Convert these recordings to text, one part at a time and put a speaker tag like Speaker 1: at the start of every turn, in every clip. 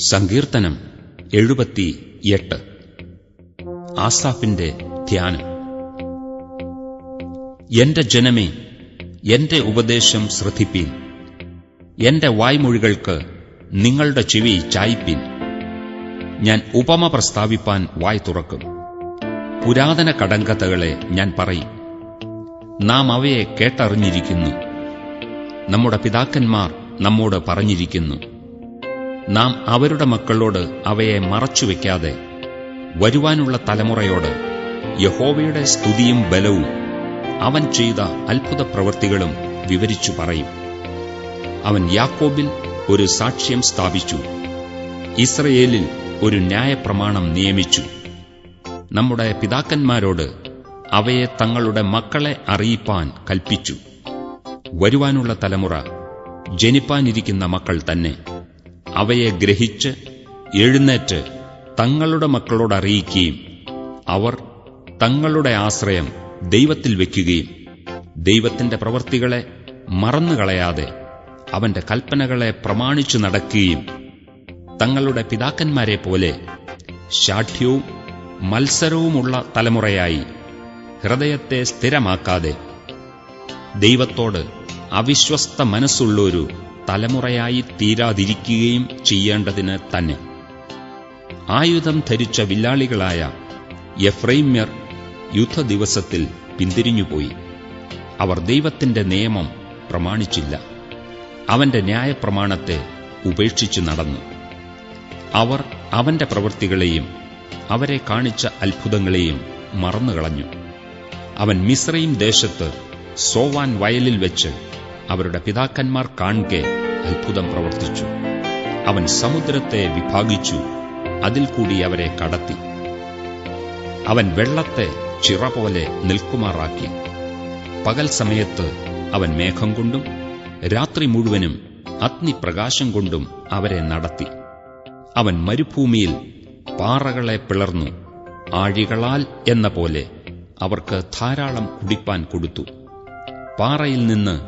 Speaker 1: സങ്കീർത്തനം എഴുപത്തി എട്ട് ആസാഫിന്റെ ധ്യാനം. എന്റെ ജനമേ എന്റെ ഉപദേശം ശ്രദ്ധിപ്പീൻ. എന്റെ വായ്മൊഴികൾക്ക് നിങ്ങളുടെ ചെവി ചായ്പീൻ ഞാൻ ഉപമ പ്രസ്താവിപ്പാൻ വായ് തുറക്കും. പുരാതന കടങ്കഥകളെ ഞാൻ പറയും. നാം അവയെ കേട്ടറിഞ്ഞിരിക്കുന്നു. നമ്മുടെ പിതാക്കന്മാർ നമ്മോട് പറഞ്ഞിരിക്കുന്നു. നാം അവരുടെ മക്കളോട് അവയെ മറച്ചുവെക്കാതെ വരുവാനുള്ള തലമുറയോട് യഹോവയുടെ സ്തുതിയും ബലവും അവൻ ചെയ്ത അത്ഭുത പ്രവൃത്തികളും വിവരിച്ചു പറയും. അവൻ യാക്കോബിൽ ഒരു സാക്ഷ്യം സ്ഥാപിച്ചു. ഇസ്രയേലിൽ ഒരു ന്യായപ്രമാണം നിയമിച്ചു. നമ്മുടെ പിതാക്കന്മാരോട് അവയെ തങ്ങളുടെ മക്കളെ അറിയിപ്പാൻ കൽപ്പിച്ചു. വരുവാനുള്ള തലമുറ ജനിപ്പാനിരിക്കുന്ന മക്കൾ തന്നെ. അവയെ ഗ്രഹിച്ച് എഴുന്നേറ്റ് തങ്ങളുടെ മക്കളോട് അറിയിക്കുകയും അവർ തങ്ങളുടെ ആശ്രയം ദൈവത്തിൽ വയ്ക്കുകയും ദൈവത്തിന്റെ പ്രവൃത്തികളെ മറന്നുകളയാതെ അവന്റെ കൽപ്പനകളെ പ്രമാണിച്ചു നടക്കുകയും തങ്ങളുടെ പിതാക്കന്മാരെ പോലെ ശാഠ്യവും മത്സരവുമുള്ള തലമുറയായി ഹൃദയത്തെ സ്ഥിരമാക്കാതെ ദൈവത്തോട് അവിശ്വസ്ത മനസ്സുള്ളൊരു തലമുറയായി തീരാതിരിക്കുകയും ചെയ്യേണ്ടതിന് തന്നെ. ആയുധം ധരിച്ച വില്ലാളികളായ എഫ്രൈമ്യർ യുദ്ധദിവസത്തിൽ പിന്തിരിഞ്ഞുപോയി. അവർ ദൈവത്തിന്റെ നിയമം പ്രമാണിച്ചില്ല. അവന്റെ ന്യായപ്രമാണത്തെ ഉപേക്ഷിച്ചു നടന്നു. അവർ അവന്റെ പ്രവൃത്തികളെയും അവരെ കാണിച്ച അത്ഭുതങ്ങളെയും മറന്നുകളഞ്ഞു. അവൻ മിശ്രയും ദേശത്ത് സോവാൻ വയലിൽ വെച്ച് അവരുടെ പിതാക്കന്മാർ കാൺകെ അത്ഭുതം പ്രവർത്തിച്ചു. അവൻ സമുദ്രത്തെ വിഭാഗിച്ചു. അതിൽ കൂടി അവരെ കടത്തി. അവൻ വെള്ളത്തെ ചിറ പോലെ നിൽക്കുമാറാക്കി. പകൽ സമയത്ത് അവൻ മേഘം കൊണ്ടും രാത്രി മുഴുവനും അഗ്നിപ്രകാശം കൊണ്ടും അവരെ നടത്തി. അവൻ മരുഭൂമിയിൽ പാറകളെ പിളർന്നു. ആഴികളാൽ എന്ന പോലെ അവർക്ക് ധാരാളം കുടിപ്പാൻ കൊടുത്തു. പാറയിൽ നിന്ന്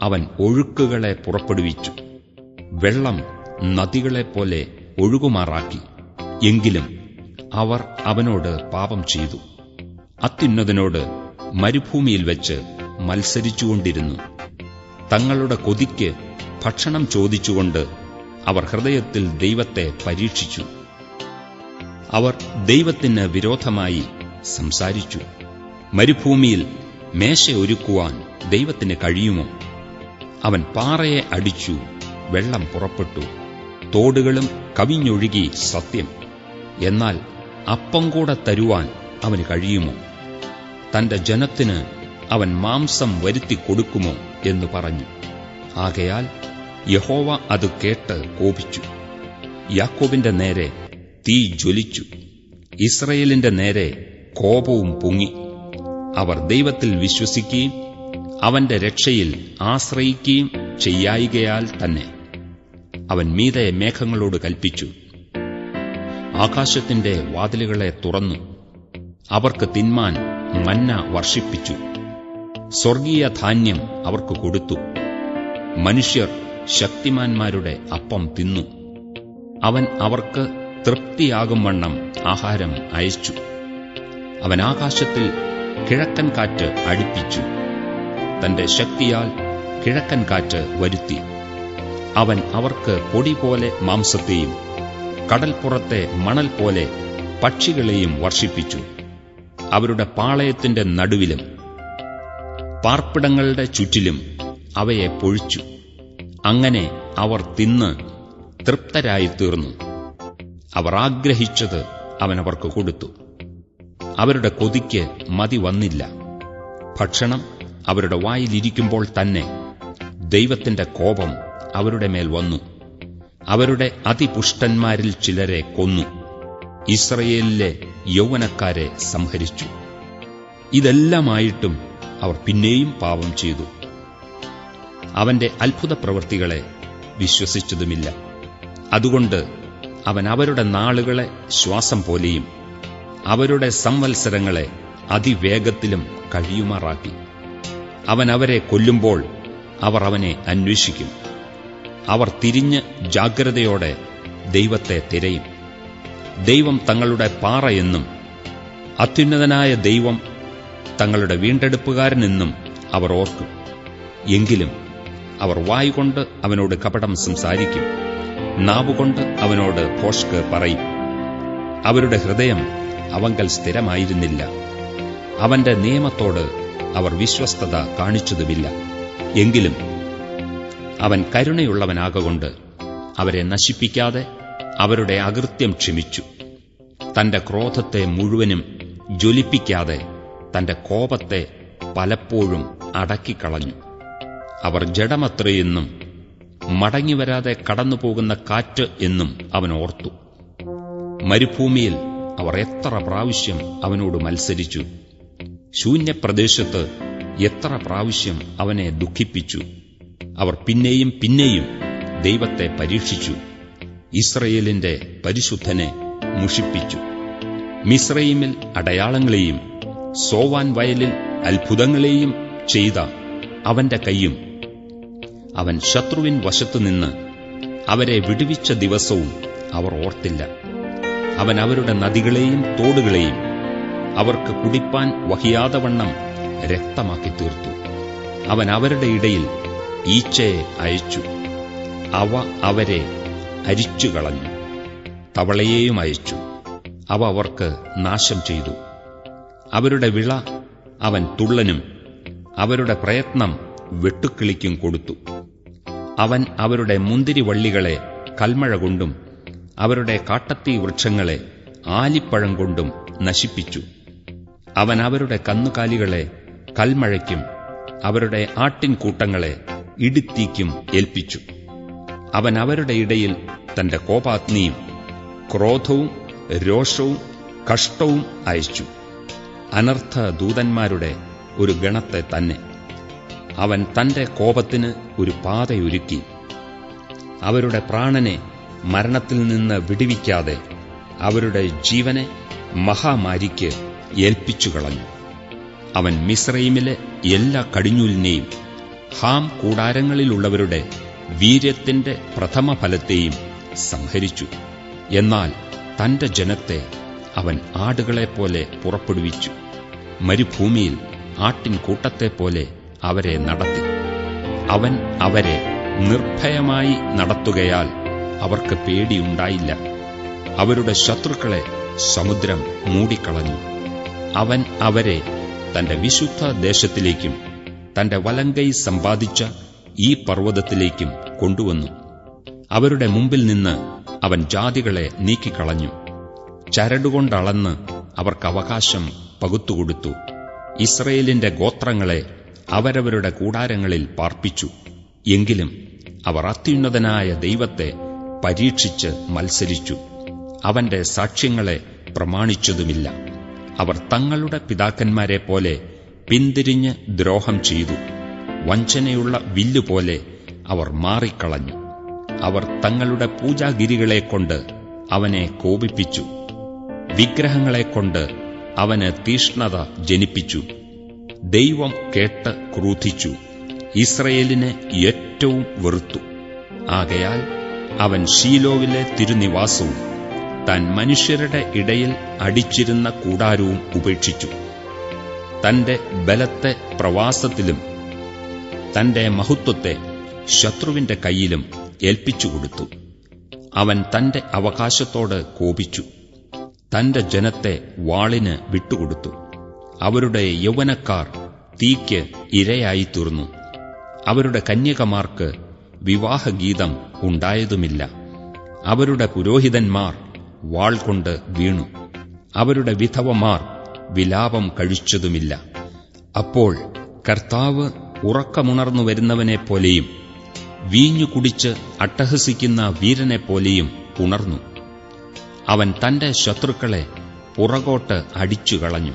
Speaker 1: അവൻ ഒഴുക്കുകളെ പുറപ്പെടുവിച്ചു. വെള്ളം നദികളെപ്പോലെ ഒഴുകുമാറാക്കി. എങ്കിലും അവർ അവനോട് പാപം ചെയ്തു. അത്യുന്നതനോട് മരുഭൂമിയിൽ വെച്ച് മത്സരിച്ചുകൊണ്ടിരുന്നു. തങ്ങളുടെ കൊതിക്ക് ഭക്ഷണം ചോദിച്ചുകൊണ്ട് അവർ ഹൃദയത്തിൽ ദൈവത്തെ പരീക്ഷിച്ചു. അവർ ദൈവത്തിന് വിരോധമായി സംസാരിച്ചു. മരുഭൂമിയിൽ മേശ ഒരുക്കുവാൻ ദൈവത്തിന് കഴിയുമോ? അവൻ പാറയെ അടിച്ചു വെള്ളം പുറപ്പെട്ടു. തോടുകളും കവിഞ്ഞൊഴുകി സത്യം. എന്നാൽ അപ്പം കൂടെ തരുവാൻ അവന് കഴിയുമോ? തന്റെ ജനത്തിന് അവൻ മാംസം വരുത്തി കൊടുക്കുമോ എന്ന് പറഞ്ഞു. ആകയാൽ യഹോവ അത് കേട്ട് കോപിച്ചു. യാക്കോബിന്റെ നേരെ തീ ജ്വലിച്ചു. ഇസ്രയേലിന്റെ നേരെ കോപവും പൊങ്ങി. അവർ ദൈവത്തിൽ വിശ്വസിക്കുകയും അവന്റെ രക്ഷയിൽ ആശ്രയിക്കുകയും ചെയ്യായികയാൽ തന്നെ. അവൻ മീതെ മേഘങ്ങളോട് കൽപ്പിച്ചു. ആകാശത്തിന്റെ വാതിലുകളെ തുറന്നു. അവർക്ക് തിന്മാൻ മന്ന വർഷിപ്പിച്ചു. സ്വർഗീയ ധാന്യം അവർക്ക് കൊടുത്തു. മനുഷ്യർ ശക്തിമാന്മാരുടെ അപ്പം തിന്നു. അവൻ അവർക്ക് തൃപ്തിയാകും വണ്ണം ആഹാരം അയച്ചു. അവൻ ആകാശത്തിൽ കിഴക്കൻ കാറ്റ് അടുപ്പിച്ചു. തന്റെ ശക്തിയാൽ കിഴക്കൻ കാറ്റ് വരുത്തി. അവൻ അവർക്ക് പൊടി പോലെ മാംസത്തെയും കടൽപ്പുറത്തെ മണൽ പോലെ പക്ഷികളെയും വർഷിപ്പിച്ചു. അവരുടെ പാളയത്തിന്റെ നടുവിലും പാർപ്പിടങ്ങളുടെ ചുറ്റിലും അവയെ പൊഴിച്ചു. അങ്ങനെ അവർ തിന്ന് തൃപ്തരായിത്തീർന്നു. അവർ ആഗ്രഹിച്ചത് അവനവർക്ക് കൊടുത്തു. അവരുടെ കൊതിക്ക് മതി വന്നില്ല. ഭക്ഷണം അവരുടെ വായിലിരിക്കുമ്പോൾ തന്നെ ദൈവത്തിന്റെ കോപം അവരുടെ മേൽ വന്നു. അവരുടെ അതിപുഷ്ടന്മാരിൽ ചിലരെ കൊന്നു. ഇസ്രയേലിലെ യൗവനക്കാരെ സംഹരിച്ചു. ഇതെല്ലാമായിട്ടും അവർ പിന്നെയും പാപം ചെയ്തു. അവന്റെ അത്ഭുത പ്രവൃത്തികളെ വിശ്വസിച്ചതുമില്ല. അതുകൊണ്ട് അവൻ അവരുടെ നാളുകളെ ശ്വാസം പോലെയും അവരുടെ സംവത്സരങ്ങളെ അതിവേഗത്തിലും കഴിയുമാറാക്കി. അവൻ അവരെ കൊല്ലുമ്പോൾ അവർ അവനെ അന്വേഷിക്കും. അവർ തിരിഞ്ഞ് ജാഗ്രതയോടെ ദൈവത്തെ തിരയും. ദൈവം തങ്ങളുടെ പാറയെന്നും അത്യുന്നതനായ ദൈവം തങ്ങളുടെ വീണ്ടെടുപ്പുകാരനെന്നും അവർ ഓർക്കും. എങ്കിലും അവർ വായുകൊണ്ട് അവനോട് കപടം സംസാരിക്കും. നാവുകൊണ്ട് അവനോട് പോഷ്ക് പറയും. അവരുടെ ഹൃദയം അവങ്കൽ സ്ഥിരമായിരുന്നില്ല. അവന്റെ നിയമത്തോട് അവർ വിശ്വസ്തത കാണിച്ചതുമില്ല. എങ്കിലും അവൻ കരുണയുള്ളവനാകൊണ്ട് അവരെ നശിപ്പിക്കാതെ അവരുടെ അകൃത്യം ക്ഷമിച്ചു. തന്റെ ക്രോധത്തെ മുഴുവനും ജ്വലിപ്പിക്കാതെ തന്റെ കോപത്തെ പലപ്പോഴും അടക്കിക്കളഞ്ഞു. അവർ ജഡമത്രയെന്നും മടങ്ങിവരാതെ കടന്നുപോകുന്ന കാറ്റ് എന്നും അവൻ ഓർത്തു. മരുഭൂമിയിൽ അവർ എത്ര പ്രാവശ്യം അവനോട് മത്സരിച്ചു. ശൂന്യപ്രദേശത്ത് എത്ര പ്രാവശ്യം അവനെ ദുഃഖിപ്പിച്ചു. അവർ പിന്നെയും പിന്നെയും ദൈവത്തെ പരീക്ഷിച്ചു. ഇസ്രയേലിന്റെ പരിശുദ്ധനെ മുഷിപ്പിച്ചു. മിസ്രൈമിൽ അടയാളങ്ങളെയും സോവാൻ വയലിൽ അത്ഭുതങ്ങളെയും ചെയ്ത അവന്റെ കൈയും അവൻ ശത്രുവിൻ വശത്തുനിന്ന് അവരെ വിടുവിച്ച ദിവസവും അവർ ഓർത്തില്ല. അവൻ അവരുടെ നദികളെയും തോടുകളെയും അവർക്ക് കുടിപ്പാൻ വഹിയാതവണ്ണം രക്തമാക്കി തീർത്തു അവൻ അവരുടെ ഇടയിൽ ഈച്ചയെ അയച്ചു. അവ അവരെ അരിച്ചുകളഞ്ഞു തവളയെയും അയച്ചു. അവ അവർക്ക് നാശം ചെയ്തു. അവരുടെ വിള അവൻ തുള്ളനും അവരുടെ പ്രയത്നം വെട്ടുക്കിളിക്കും കൊടുത്തു. അവൻ അവരുടെ മുന്തിരിവള്ളികളെ കൽമഴ കൊണ്ടും അവരുടെ കാട്ടത്തീ വൃക്ഷങ്ങളെ ആലിപ്പഴം കൊണ്ടും നശിപ്പിച്ചു. അവൻ അവരുടെ കന്നുകാലികളെ കൽമഴയ്ക്കും അവരുടെ ആട്ടിൻകൂട്ടങ്ങളെ ഇടിത്തീക്കും ഏൽപ്പിച്ചു. അവൻ അവരുടെ ഇടയിൽ തന്റെ കോപാഗ്നിയും ക്രോധവും രോഷവും കഷ്ടവും അയച്ചു. അനർത്ഥ ദൂതന്മാരുടെ ഒരു ഗണത്തെ തന്നെ. അവൻ തന്റെ കോപത്തിന് ഒരു പാതയൊരുക്കി. അവരുടെ പ്രാണനെ മരണത്തിൽ നിന്ന് വിടുവിക്കാതെ അവരുടെ ജീവനെ മഹാമാരിക്ക് ഏൽപ്പിച്ചു കളഞ്ഞു അവൻ മിസ്രൈമിലെ എല്ലാ കടിഞ്ഞൂലിനെയും ഹാം കൂടാരങ്ങളിലുള്ളവരുടെ വീര്യത്തിന്റെ പ്രഥമ ഫലത്തെയും സംഹരിച്ചു. എന്നാൽ തന്റെ ജനത്തെ അവൻ ആടുകളെപ്പോലെ പുറപ്പെടുവിച്ചു. മരുഭൂമിയിൽ ആട്ടിൻ കൂട്ടത്തെപ്പോലെ അവരെ നടത്തി. അവൻ അവരെ നിർഭയമായി നടത്തുകയാൽ അവർക്ക് പേടിയുണ്ടായില്ല. അവരുടെ ശത്രുക്കളെ സമുദ്രം മൂടിക്കളഞ്ഞു. അവൻ അവരെ തന്റെ വിശുദ്ധ ദേശത്തിലേക്കും തന്റെ വലങ്കൈ സമ്പാദിച്ച ഈ പർവതത്തിലേക്കും കൊണ്ടുവന്നു. അവരുടെ മുമ്പിൽ നിന്ന് അവൻ ജാതികളെ നീക്കിക്കളഞ്ഞു. ചരടുകൊണ്ടളന്ന് അവർക്ക് അവകാശം പകുത്തുകൊടുത്തു. ഇസ്രയേലിന്റെ ഗോത്രങ്ങളെ അവരവരുടെ കൂടാരങ്ങളിൽ പാർപ്പിച്ചു. എങ്കിലും അവർ അത്യുന്നതനായ ദൈവത്തെ പരീക്ഷിച്ച് മത്സരിച്ചു. അവന്റെ സാക്ഷ്യങ്ങളെ പ്രമാണിച്ചതുമില്ല. അവർ തങ്ങളുടെ പിതാക്കന്മാരെ പോലെ പിന്തിരിഞ്ഞ് ദ്രോഹം ചെയ്തു. വഞ്ചനയുള്ള വില്ലുപോലെ അവർ മാറിക്കളഞ്ഞു. അവർ തങ്ങളുടെ പൂജാഗിരികളെക്കൊണ്ട് അവനെ കോപിപ്പിച്ചു. വിഗ്രഹങ്ങളെക്കൊണ്ട് അവന് തീഷ്ണത ജനിപ്പിച്ചു. ദൈവം കേട്ട് ക്രൂധിച്ചു. ഇസ്രയേലിനെ ഏറ്റവും വെറുത്തു. ആകയാൽ അവൻ ഷീലോവിലെ തിരുനിവാസവും താൻ മനുഷ്യരുടെ ഇടയിൽ അടിച്ചിരുന്ന കൂടാരവും ഉപേക്ഷിച്ചു. തന്റെ ബലത്തെ പ്രവാസത്തിലും തന്റെ മഹത്വത്തെ ശത്രുവിന്റെ കയ്യിലും ഏൽപ്പിച്ചുകൊടുത്തു അവൻ തന്റെ അവകാശത്തോട് കോപിച്ചു. തന്റെ ജനത്തെ വാളിന് വിട്ടുകൊടുത്തു. അവരുടെ യൗവനക്കാർ തീക്ക് ഇരയായി തീർന്നു അവരുടെ കന്യകമാർക്ക് വിവാഹഗീതം ഉണ്ടായതുമില്ല. അവരുടെ പുരോഹിതന്മാർ വാൾ കൊണ്ട് വീണു. അവരുടെ വിധവമാർ വിലാപം കഴിച്ചതുമില്ല. അപ്പോൾ കർത്താവ് ഉറക്കമുണർന്നു വരുന്നവനെപ്പോലെയും വീഞ്ഞു കുടിച്ച് അട്ടഹസിക്കുന്ന വീരനെപ്പോലെയും ഉണർന്നു. അവൻ തന്റെ ശത്രുക്കളെ പുറകോട്ട് അടിച്ചു കളഞ്ഞു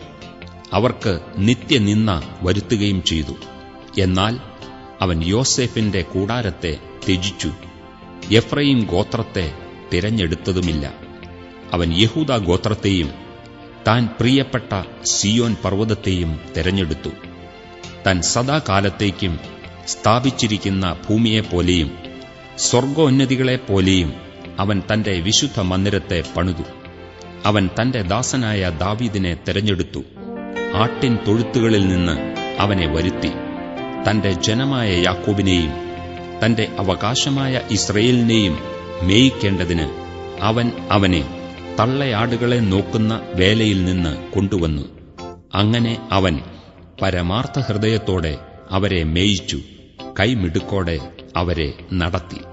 Speaker 1: അവർക്ക് നിത്യനിന്ന വരുത്തുകയും ചെയ്തു. എന്നാൽ അവൻ യോസേഫിന്റെ കൂടാരത്തെ ത്യജിച്ചു. എഫ്രൈം ഗോത്രത്തെ തിരഞ്ഞെടുത്തതുമില്ല. അവൻ യഹൂദ ഗോത്രത്തെയും താൻ പ്രിയപ്പെട്ട സിയോൻ പർവതത്തെയും തെരഞ്ഞെടുത്തു. താൻ സദാകാലത്തേക്കും സ്ഥാപിച്ചിരിക്കുന്ന ഭൂമിയെപ്പോലെയും സ്വർഗോന്നതികളെപ്പോലെയും അവൻ തന്റെ വിശുദ്ധ മന്ദിരത്തെ പണിതു. അവൻ തന്റെ ദാസനായ ദാവീദിനെ തെരഞ്ഞെടുത്തു. ആട്ടിൻ തൊഴുത്തുകളിൽ നിന്ന് അവനെ വരുത്തി. തന്റെ ജനമായ യാക്കോബിനെയും തന്റെ അവകാശമായ ഇസ്രയേലിനെയും മേയിക്കേണ്ടതിന് അവൻ അവനെ തള്ളയാടുകളെ നോക്കുന്ന വേലയിൽ നിന്ന് കൊണ്ടുവന്നു. അങ്ങനെ അവൻ പരമാർത്ഥ ഹൃദയത്തോടെ അവരെ മേയിച്ചു കൈമിടുക്കോടെ അവരെ നടത്തി.